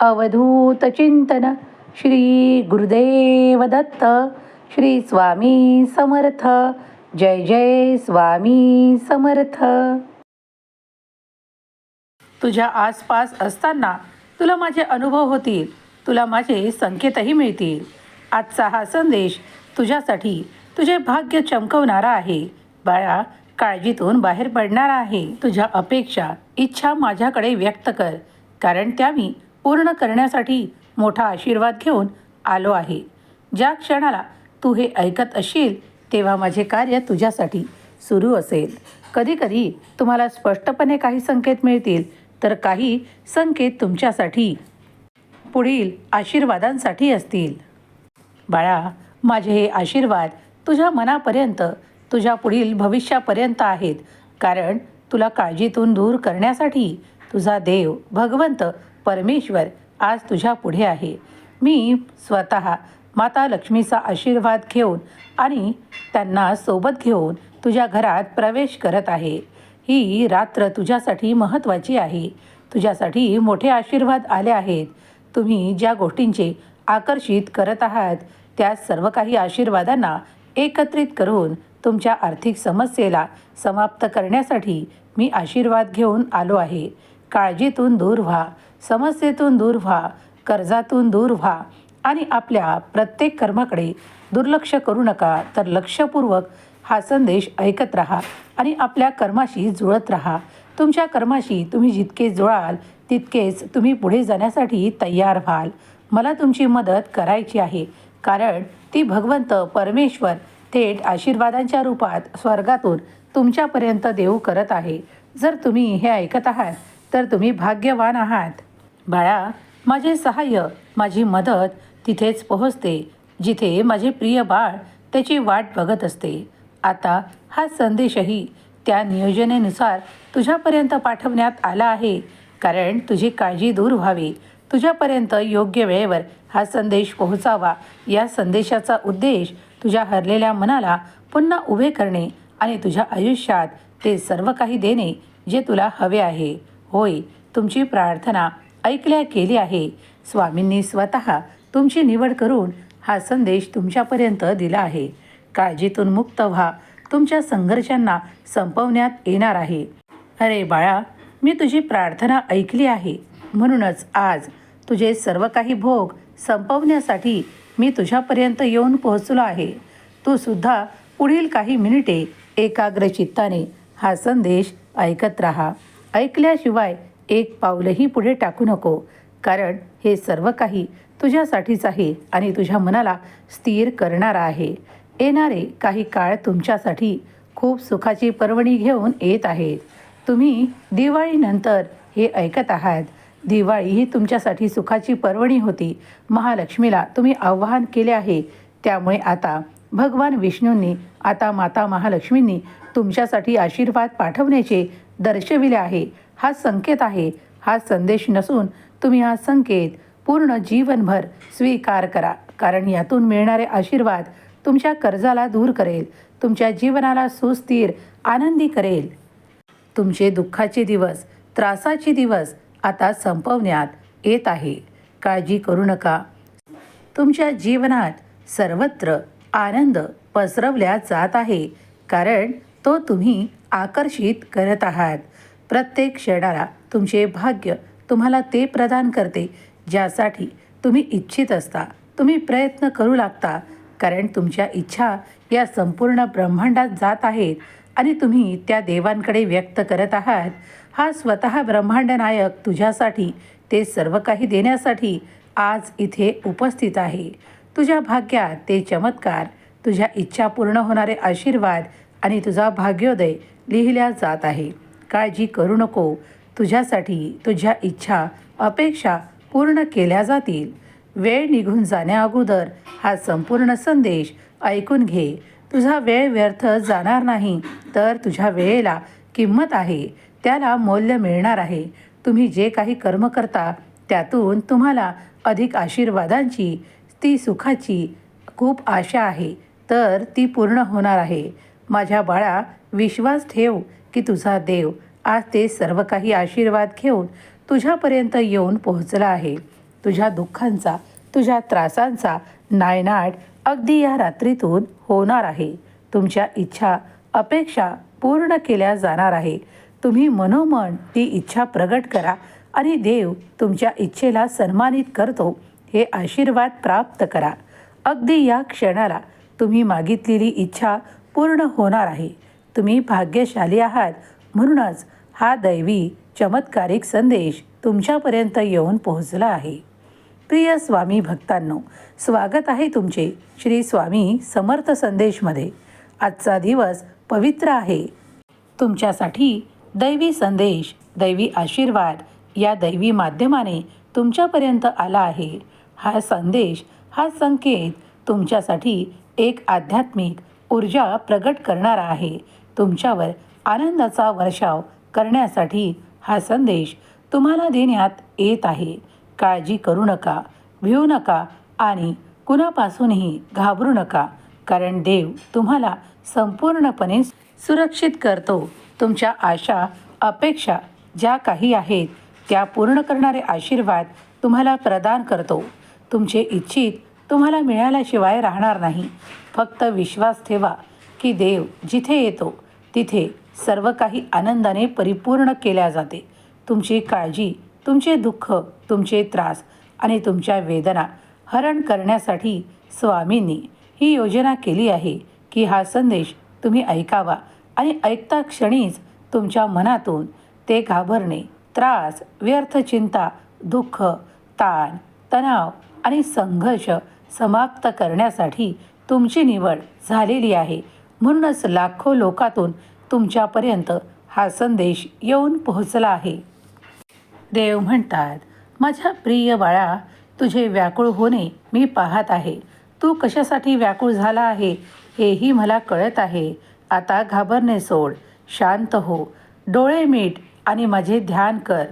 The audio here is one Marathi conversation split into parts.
अवधूत चिंतन श्री गुरुदेव दत्त श्री स्वामी समर्थ जय जय स्वामी समर्थ. तुझ्या आसपास असताना तुला माझे अनुभव होतील तुला माझे संकेतही मिळतील. आजचा हा संदेश तुझ्यासाठी तुझे भाग्य चमकवणारा आहे. बाळा काळजीतून बाहेर पडणार आहे. तुझ्या अपेक्षा इच्छा माझ्याकडे व्यक्त कर कारण त्या मी पूर्ण करण्यासाठी मोठा आशीर्वाद घेऊन आलो आहे. ज्या क्षणाला तू हे ऐकत असशील तेव्हा माझे कार्य तुझ्यासाठी सुरू असेल. कधीकधी तुम्हाला स्पष्टपणे काही संकेत मिळतील तर काही संकेत तुमच्यासाठी पुढील आशीर्वादांसाठी असतील. बाळा माझे हे आशीर्वाद तुझ्या मनापर्यंत तुझ्या पुढील भविष्यापर्यंत आहेत. कारण तुला काळजीतून दूर करण्यासाठी तुझा देव भगवंत परमेश्वर आज तुझ्या पुढे आहे. मी स्वतः माता लक्ष्मीचा आशीर्वाद घेऊन आणि त्यांना सोबत घेऊन तुझ्या घरात प्रवेश करत आहे. ही रात्र तुझ्यासाठी महत्त्वाची आहे. तुझ्यासाठी मोठे आशीर्वाद आले आहेत. तुम्ही ज्या गोष्टींचे आकर्षित करत आहात त्या सर्व काही आशीर्वादांना एकत्रित करून तुमच्या आर्थिक समस्येला समाप्त करण्यासाठी मी आशीर्वाद घेऊन आलो आहे. काळजीतून दूर व्हा. समस्येतून दूर व्हा कर्जातून दूर व्हा आणि आपल्या प्रत्येक कर्माकडे दुर्लक्ष करू नका तर लक्षपूर्वक हा संदेश ऐकत राहा आणि आपल्या कर्माशी जुळत राहा. तुमच्या कर्माशी तुम्ही जितके जुळाल तितकेच तुम्ही पुढे जाण्यासाठी तयार व्हाल. मला तुमची मदत करायची आहे कारण ती भगवंत परमेश्वर थेट आशीर्वादांच्या रूपात स्वर्गातून तुमच्यापर्यंत देऊ करत आहे. जर तुम्ही हे ऐकत आहात तर तुम्ही भाग्यवान आहात. बाळा माझे सहाय्य माझी मदत तिथेच पोहोचते जिथे माझे प्रिय बाळ त्याची वाट बघत असते. आता हा संदेशही त्या नियोजनेनुसार तुझ्यापर्यंत पाठवण्यात आला आहे. कारण तुझी काळजी दूर व्हावी. तुझ्यापर्यंत योग्य वेळेवर हा संदेश पोहोचावा. या संदेशाचा उद्देश तुझ्या हरलेल्या मनाला पुन्हा उभे करणे आणि तुझ्या आयुष्यात ते सर्व काही देणे जे तुला हवे आहे. होय तुमची प्रार्थना ऐकल्या केली आहे. स्वामींनी स्वतः तुमची निवड करून हा संदेश तुमच्यापर्यंत दिला आहे. काळजीतून मुक्त व्हा. तुमच्या संघर्षांना संपवण्यात येणार आहे. अरे बाळा मी तुझी प्रार्थना ऐकली आहे. म्हणूनच आज तुझे सर्व काही भोग संपवण्यासाठी मी तुझ्यापर्यंत येऊन पोहोचलो आहे. तू सुद्धा पुढील काही मिनिटे एकाग्र चित्ताने हा संदेश ऐकत राहा. ऐकल्याशिवाय एक पाऊलही पुढे टाकू नको. कारण हे सर्व काही तुझ्यासाठीच आहे आणि तुझ्या मनाला स्थिर करणारा आहे. येणारे काही काळ तुमच्यासाठी खूप सुखाची पर्वणी घेऊन येत आहेत. तुम्ही दिवाळीनंतर हे ऐकत आहात. दिवाळी ही तुमच्यासाठी सुखाची पर्वणी होती. महालक्ष्मीला तुम्ही आव्हान केले आहे. त्यामुळे आता भगवान विष्णूंनी आता माता महालक्ष्मींनी तुमच्यासाठी आशीर्वाद पाठवण्याचे दर्शविले आहे. हा संकेत आहे. हा संदेश नसून तुम्ही हा संकेत पूर्ण जीवनभर स्वीकार करा. कारण यातून मिळणारे आशीर्वाद तुमच्या कर्जाला दूर करेल. तुमच्या जीवनाला सुस्थिर आनंदी करेल. तुमचे दुःखाचे दिवस त्रासाचे दिवस आता संपवण्यात येत आहे. काळजी करू नका. तुमच्या जीवनात सर्वत्र आनंद पसरवल्या जात आहे. कारण तो तुम्ही आकर्षित करत आहात. प्रत्येक क्षणाला तुमचे भाग्य तुम्हाला ते प्रदान करते ज्यासाठी तुम्ही इच्छित असता. तुम्ही प्रयत्न करू लागता कारण तुमच्या इच्छा या संपूर्ण ब्रह्मांडात जात आहेत आणि तुम्ही त्या देवांकडे व्यक्त करत आहात. हा स्वतः ब्रह्मांड नायक तुझ्यासाठी ते सर्व काही देण्यासाठी आज इथे उपस्थित आहे. तुझ्या भाग्यात ते चमत्कार तुझ्या इच्छा पूर्ण होणारे आशीर्वाद आणि तुझा भाग्योदय लिहिल्या जात आहे. काळजी करू नको. तुझ्यासाठी तुझ्या इच्छा अपेक्षा पूर्ण केल्या जातील. वेळ निघून जाण्याअगोदर हा संपूर्ण संदेश ऐकून घे. तुझा वेळ व्यर्थ जाणार नाही तर तुझ्या वेळेला किंमत आहे. त्याला मौल्य मिळणार आहे. तुम्ही जे काही कर्म करता त्यातून तुम्हाला अधिक आशीर्वादांची ती सुखाची खूप आशा आहे. तर ती पूर्ण होणार आहे. माझ्या बाळा विश्वास ठेव की तुझा देव आज ते सर्व काही आशीर्वाद घेऊन तुझ्यापर्यंत येऊन पोहोचला आहे. तुझ्या दुःखांचा तुझ्या त्रासांचा नायनाट अगदी या रात्रीतून होणार आहे. तुमच्या इच्छा अपेक्षा पूर्ण केल्या जाणार आहे. तुम्ही मनोमन ती इच्छा प्रगट करा आणि देव तुमच्या इच्छेला सन्मानित करतो. हे आशीर्वाद प्राप्त करा. अगदी या क्षणाला तुम्ही मागितलेली इच्छा पूर्ण होणार आहे. तुम्ही भाग्यशाली आहात. म्हणूनच हा दैवी चमत्कारिक संदेश तुमच्यापर्यंत येऊन पोहोचला आहे. प्रिय स्वामी भक्तांनो स्वागत आहे तुमचे श्री स्वामी समर्थ संदेशमध्ये. आजचा दिवस पवित्र आहे. तुमच्यासाठी दैवी संदेश दैवी आशीर्वाद या दैवी माध्यमाने तुमच्यापर्यंत आला आहे. हा संदेश हा संकेत तुमच्यासाठी एक आध्यात्मिक ऊर्जा प्रगट करणारा आहे. तुमच्यावर आनंदाचा वर्षाव करण्यासाठी हा संदेश तुम्हाला देण्यात येत आहे. काळजी करू नका भिवू नका आणि कुणापासूनही घाबरू नका. कारण देव तुम्हाला संपूर्णपणे सुरक्षित करतो. तुमच्या आशा अपेक्षा ज्या काही आहेत त्या पूर्ण करणारे आशीर्वाद तुम्हाला प्रदान करतो. तुमचे इच्छित तुम्हाला मिळाल्याशिवाय राहणार नाही. फक्त विश्वास ठेवा की देव जिथे येतो तिथे सर्व काही आनंदाने परिपूर्ण केल्या जाते. तुमची काळजी तुमचे दुःख तुमचे त्रास आणि तुमच्या वेदना हरण करण्यासाठी स्वामींनी ही योजना केली आहे की हा संदेश तुम्ही ऐकावा आणि ऐकता क्षणीच तुमच्या मनातून ते घाबरणे त्रास व्यर्थ चिंता दुःख ताण तणाव आणि संघर्ष समाप्त करण्यासाठी तुमची निवड झालेली आहे. म्हणूनच लाखो लोकातून तुमच्यापर्यंत हा संदेश येऊन पोहोचला आहे. देव म्हणतात माझ्या प्रिय बाळा तुझे व्याकुळ होणे मी पाहत आहे. तू कशासाठी व्याकुळ झाला आहे हेही मला कळत आहे. आता घाबरणे सोड शांत हो. डोळे मीट आणि माझे ध्यान कर.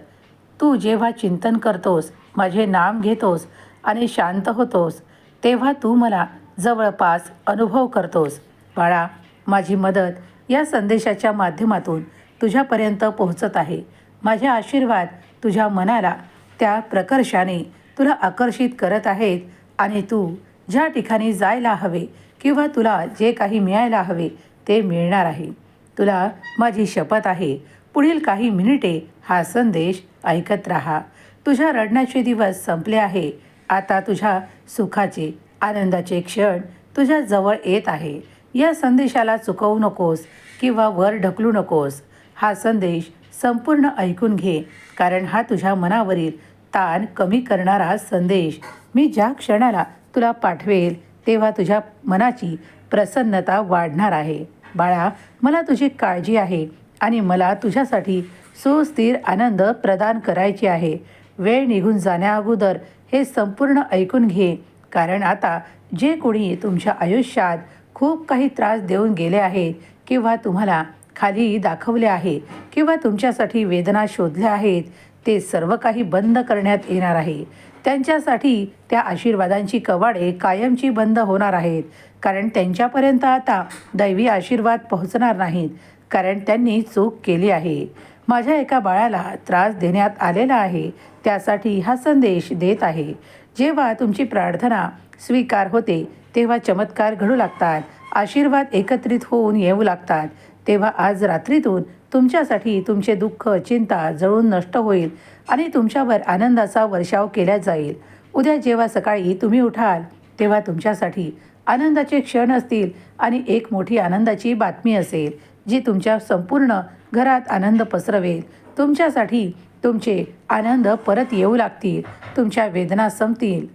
तू जेव्हा चिंतन करतोस माझे नाम घेतोस आणि शांत होतोस तेव्हा तू मला जवळपास अनुभव करतोस. बाळा माझी मदत या संदेशाच्या माध्यमातून तुझ्यापर्यंत पोहोचत आहे. माझे आशीर्वाद तुझ्या मनाला त्या प्रकर्षाने तुला आकर्षित करत आहेत आणि तू ज्या ठिकाणी जायला हवे किंवा तुला जे काही मिळायला हवे ते मिळणार आहे. तुला माझी शपथ आहे. पुढील काही मिनिटे हा संदेश ऐकत राहा. तुझ्या रडण्याचे दिवस संपले आहे. आता तुझ्या सुखाचे आनंदाचे क्षण तुझ्या जवळ येत आहे. या संदेशाला चुकवू नकोस किंवा वर ढकलू नकोस. हा संदेश संपूर्ण ऐकून घे कारण हा तुझ्या मनावरील ताण कमी करणारा संदेश मी ज्या क्षणाला तुला पाठवेल तेव्हा तुझ्या मनाची प्रसन्नता वाढणार आहे. बाळा मला तुझी काळजी आहे आणि मला तुझ्यासाठी सुस्थिर आनंद प्रदान करायची आहे. वेळ निघून जाण्याअगोदर हे संपूर्ण ऐकून घे. कारण आता जे कोणी तुमच्या आयुष्यात खूप काही त्रास देऊन गेले आहेत किंवा तुम्हाला खाली दाखवले आहे किंवा तुमच्यासाठी वेदना शोधल्या आहेत ते सर्व काही बंद करण्यात येणार आहे. त्यांच्यासाठी त्या आशीर्वादांची कवाडे कायमची बंद होणार आहेत. कारण त्यांच्यापर्यंत आता दैवी आशीर्वाद पोहोचणार नाहीत. कारण त्यांनी चूक केली आहे. माझ्या एका बाळाला त्रास देण्यात आलेला आहे. त्यासाठी हा संदेश देत आहे. जेव्हा तुमची प्रार्थना स्वीकार होते तेव्हा चमत्कार घडू लागतात. आशीर्वाद एकत्रित होऊन येऊ लागतात. तेव्हा आज रात्रीतून तुमच्यासाठी तुमचे दुःख चिंता जळून नष्ट होईल आणि तुमच्यावर आनंदाचा वर्षाव केला जाईल. उद्या जेव्हा सकाळी तुम्ही उठाल तेव्हा तुमच्यासाठी आनंदाचे क्षण असतील आणि एक मोठी आनंदाची बातमी असेल जी तुमच्या संपूर्ण घरात आनंद पसरवेल तुमच्यासाठी तुमचे आनंद परत येऊ लागतील. तुमच्या वेदना संपतील.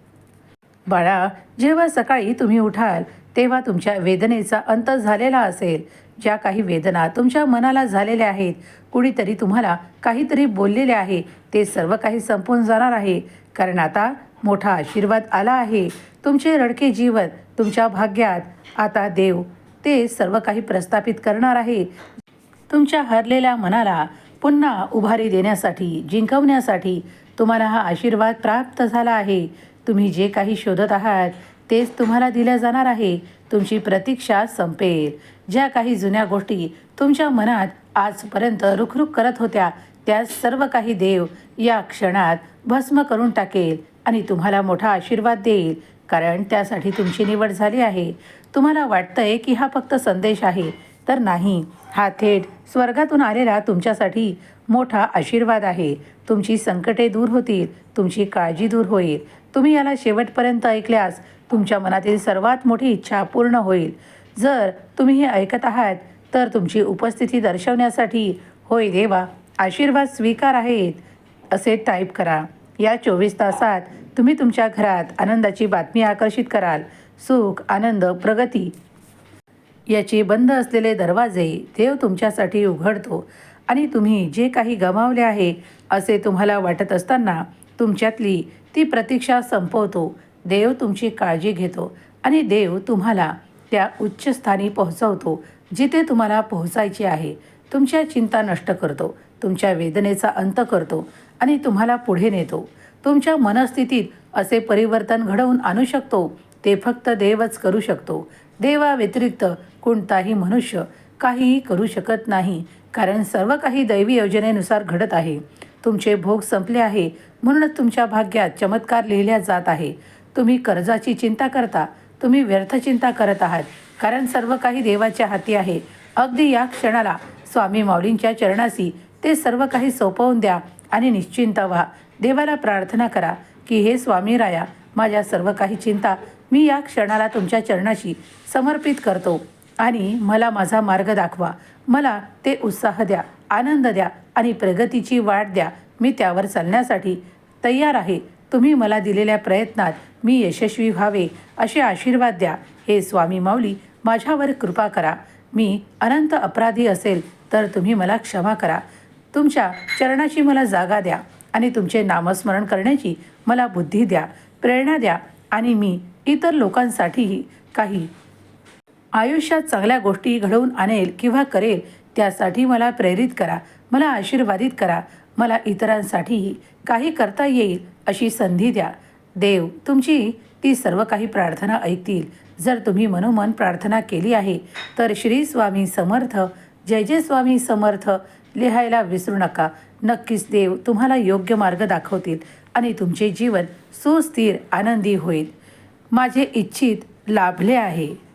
बाळा जेव्हा सकाळी तुम्ही उठाल तेव्हा तुमच्या वेदनेचा अंत झालेला असेल. ज्या काही वेदना तुमच्या मनाला झालेल्या आहेत कुणीतरी तुम्हाला काहीतरी बोललेले आहे ते सर्व काही संपून जाणार आहे. कारण आता मोठा आशीर्वाद आला आहे. तुमचे रडके जीवन तुमच्या भाग्यात. आता देव ते सर्व काही प्रस्थापित करणार आहे. तुमच्या हरलेल्या मनाला पुन्हा उभारी देण्यासाठी जिंकवण्यासाठी तुम्हाला हा आशीर्वाद प्राप्त झाला आहे. तुम्ही जे काही शोधत आहात तेच तुम्हाला दिल्या जाणार आहे. तुमची प्रतीक्षा संपेल. ज्या काही जुन्या गोष्टी तुमच्या मनात आजपर्यंत रुखरुख करत होत्या त्या सर्व काही देव या क्षणात भस्म करून टाकेल आणि तुम्हाला मोठा आशीर्वाद देईल. कारण त्यासाठी तुमची निवड झाली आहे. तुम्हाला वाटतंय की हा फक्त संदेश आहे. तर नाही हा थेट स्वर्गातून आलेला तुमच्यासाठी मोठा आशीर्वाद आहे. तुमची संकटे दूर होतील तुमची काळजी दूर होईल. तुम्ही याला शेवटपर्यंत ऐकल्यास तुमच्या मनातील सर्वात मोठी इच्छा पूर्ण होईल. जर तुम्ही हे ऐकत आहात तर तुमची उपस्थिती दर्शवण्यासाठी होय देवा आशीर्वाद स्वीकार आहेत असे टाईप करा. या चोवीस तासात तुम्ही तुमच्या घरात आनंदाची बातमी आकर्षित कराल. सुख आनंद प्रगती याचे बंद असलेले दरवाजे देव तुमच्यासाठी उघडतो आणि तुम्ही जे काही गमावले आहे असे तुम्हाला वाटत असताना तुमच्यातली ती प्रतीक्षा संपवतो. देव तुमची काळजी घेतो आणि देव तुम्हाला त्या उच्चस्थानी पोहोचवतो जिथे तुम्हाला पोहोचायचे आहे. तुमच्या चिंता नष्ट करतो तुमच्या वेदनेचा अंत करतो आणि तुम्हाला पुढे नेतो. तुमच्या मनस्थितीत असे परिवर्तन घडवून आणू शकतो ते फक्त देवच करू शकतो. देवा व्यतिरिक्त कोणताही मनुष्य काहीही करू शकत नाही कारण सर्व काही दैवी योजनेनुसार घडत आहे. तुमचे भोग संपले आहे म्हणूनच तुमच्या भाग्यात चमत्कार लिहिल्या जात आहे. तुम्ही कर्जाची चिंता करता तुम्ही व्यर्थ चिंता करत आहात कारण सर्व काही देवाच्या हाती आहे. अगदी या क्षणाला स्वामी माऊलींच्या चरणाशी ते सर्व काही सोपवून द्या आणि निश्चिंत व्हा. देवाला प्रार्थना करा की हे स्वामी राया माझ्या सर्व काही चिंता मी या क्षणाला तुमच्या चरणाशी समर्पित करतो. आणि मला माझा मार्ग दाखवा. मला ते उत्साह द्या आनंद द्या आणि प्रगतीची वाट द्या. मी त्यावर चालण्यासाठी तयार आहे. तुम्ही मला दिलेल्या प्रयत्नात मी यशस्वी व्हावे असे आशीर्वाद द्या. हे स्वामी माऊली माझ्यावर कृपा करा. मी अनंत अपराधी असेल तर तुम्ही मला क्षमा करा. तुमच्या चरणाची मला जागा द्या आणि तुमचे नामस्मरण करण्याची मला बुद्धी द्या प्रेरणा द्या आणि मी इतर लोकांसाठीही काही आयुष्यात चांगल्या गोष्टी घडवून आणेल किंवा करेल त्यासाठी मला प्रेरित करा मला आशीर्वादित करा मला इतरांसाठीही काही करता येईल अशी संधी द्या. देव तुमची ती सर्व काही प्रार्थना ऐकतील. जर तुम्ही मनोमन प्रार्थना केली आहे तर श्री स्वामी समर्थ जय जय स्वामी समर्थ लिहायला विसरू नका. नक्कीच देव तुम्हाला योग्य मार्ग दाखवतील आणि तुमचे जीवन सुस्थिर आनंदी होईल. माझे इच्छित लाभले आहे.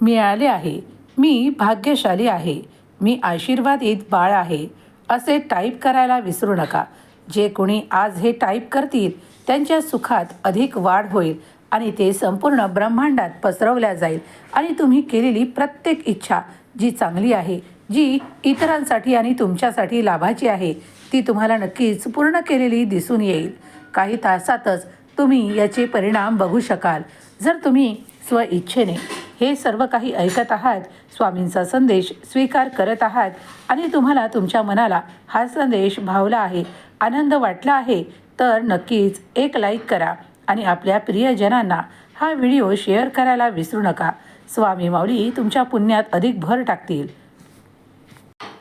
मिळाले आहे. मी भाग्यशाली आहे. मी आशीर्वादित बाळ आहे. असे टाईप करायला विसरू नका. जे कोणी आज हे टाईप करतील त्यांच्या सुखात अधिक वाढ होईल आणि ते संपूर्ण ब्रह्मांडात पसरवल्या जाईल आणि तुम्ही केलेली प्रत्येक इच्छा जी चांगली आहे जी इतरांसाठी आणि तुमच्यासाठी लाभाची आहे ती तुम्हाला नक्कीच पूर्ण केलेली दिसून येईल. काही तासातच तुम्ही याचे परिणाम बघू शकाल. जर तुम्ही स्वइच्छेने हे सर्व काही ऐकत आहात. स्वामींचा संदेश स्वीकार करत आहात. आणि तुम्हाला तुमच्या मनाला हा संदेश भावला आहे आनंद वाटला आहे तर नक्कीच एक लाईक करा. आणि आपल्या प्रियजनांना हा व्हिडिओ शेअर करायला विसरू नका. स्वामी माऊली तुमच्या पुण्यात अधिक भर टाकतील.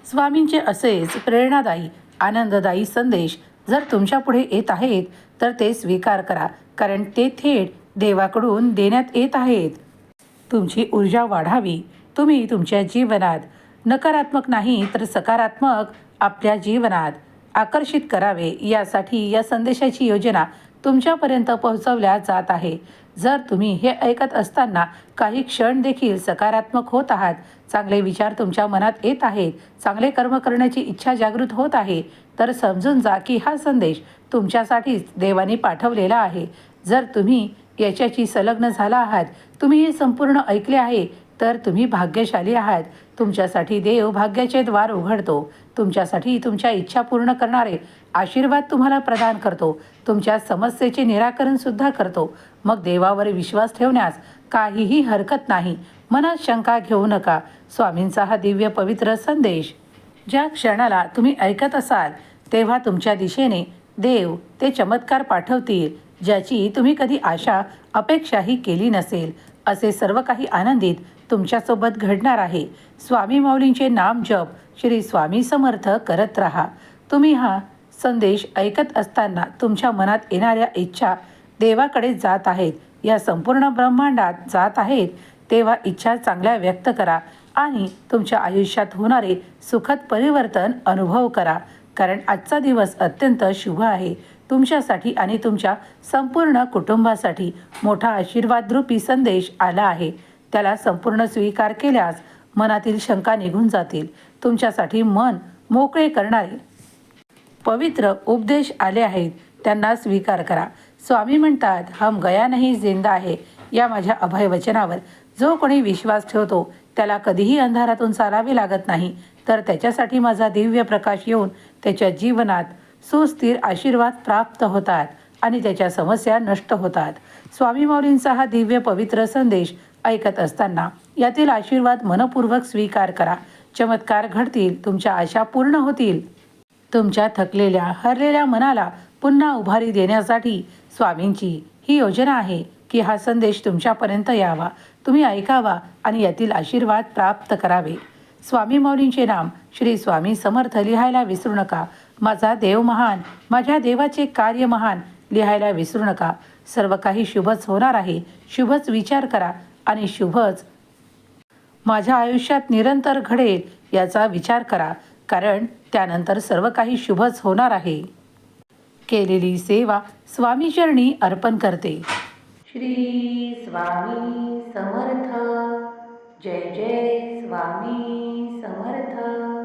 स्वामींचे असेच प्रेरणादायी आनंददायी संदेश जर तुमच्यापुढे येत आहेत तर ते स्वीकार करा. कारण ते थेट देवाकडून देण्यात येत आहेत. तुमची ऊर्जा वाढावी. तुम्ही तुमच्या जीवनात नकारात्मक नाही तर सकारात्मक आपल्या जीवनात आकर्षित करावे. यासाठी या संदेशाची योजना तुमच्यापर्यंत पोहोचवल्या जात आहे. जर तुम्ही हे ऐकत असताना काही क्षण देखील सकारात्मक होत आहात चांगले विचार तुमच्या मनात येत आहेत चांगले कर्म करण्याची इच्छा जागृत होत आहे तर समजून जा की हा संदेश तुमच्यासाठीच देवाने पाठवलेला आहे. जर तुम्ही याच्याशी संलग्न झाला आहात. तुम्ही हे संपूर्ण ऐकले आहे तर तुम्ही भाग्यशाली आहात. तुमच्यासाठी देव भाग्याचे द्वार उघडतो. तुमच्यासाठी तुमच्या इच्छा पूर्ण करणारे आशीर्वाद तुम्हाला प्रदान करतो. तुमच्या समस्येचे निराकरण सुद्धा करतो. मग देवावर विश्वास ठेवण्यास काहीही हरकत नाही. मनात शंका घेऊ नका. स्वामींचा हा दिव्य पवित्र संदेश. ज्या क्षणाला तुम्ही ऐकत असाल तेव्हा तुमच्या दिशेने देव ते चमत्कार पाठवतील. ज्याची तुम्ही कधी आशा अपेक्षाही केली नसेल असे सर्व काही आनंदित तुमच्यासोबत घडणार आहे. स्वामी माऊलींचे नाम जप श्री स्वामी समर्थ करत राहा. तुम्ही हा संदेश ऐकत असताना तुमच्या मनात येणाऱ्या इच्छा देवाकडे जात आहेत. या संपूर्ण ब्रह्मांडात जात आहेत तेव्हा इच्छा चांगल्या व्यक्त करा आणि तुमच्या आयुष्यात होणारे सुखद परिवर्तन अनुभव करा. कारण आजचा दिवस अत्यंत शुभ आहे. तुमच्यासाठी आणि तुमच्या संपूर्ण कुटुंबासाठी मोठा आशीर्वादरूपी संदेश आला आहे. त्याला संपूर्ण स्वीकार केल्यास मनातील शंका निघून जातील. तुमच्यासाठी मन मोकळे करणारे पवित्र उपदेश आले आहेत. त्यांना स्वीकार करा. स्वामी म्हणतात हम गया नाही जिंदा आहे या माझ्या अभय वचनावर जो कोणी विश्वास ठेवतो त्याला कधीही अंधारातून चालावे लागत नाही. तर त्याच्यासाठी माझा दिव्य प्रकाश येऊन त्याच्या जीवनात सुस्थिर आशीर्वाद प्राप्त होतात आणि त्याच्या समस्या नष्ट होतात. स्वामी मौलींचा हा दिव्य पवित्र संदेश ऐकत असताना यातील आशीर्वाद मनपूर्वक स्वीकार करा. चमत्कार घडतील तुमच्या आशा पूर्ण होतील. तुमच्या थकलेल्या हरलेल्या मनाला पुन्हा उभारी देण्यासाठी स्वामींची ही योजना आहे की हा संदेश तुमच्यापर्यंत यावा. तुम्ही ऐकावा आणि यातील आशीर्वाद प्राप्त करावे. स्वामी मौलींचे नाम श्री स्वामी समर्थ लिहायला विसरू नका. माझा देव महान माझ्या देवाचे कार्य महान लिहायला विसरू नका. सर्व काही शुभच होणार आहे. शुभच विचार करा आणि शुभच माझ्या आयुष्यात निरंतर घडेल याचा विचार करा. कारण त्यानंतर सर्व काही शुभच होणार आहे. केलेली सेवा स्वामी चरणी अर्पण करते. श्री स्वामी समर्थ. जय जय स्वामी समर्थ.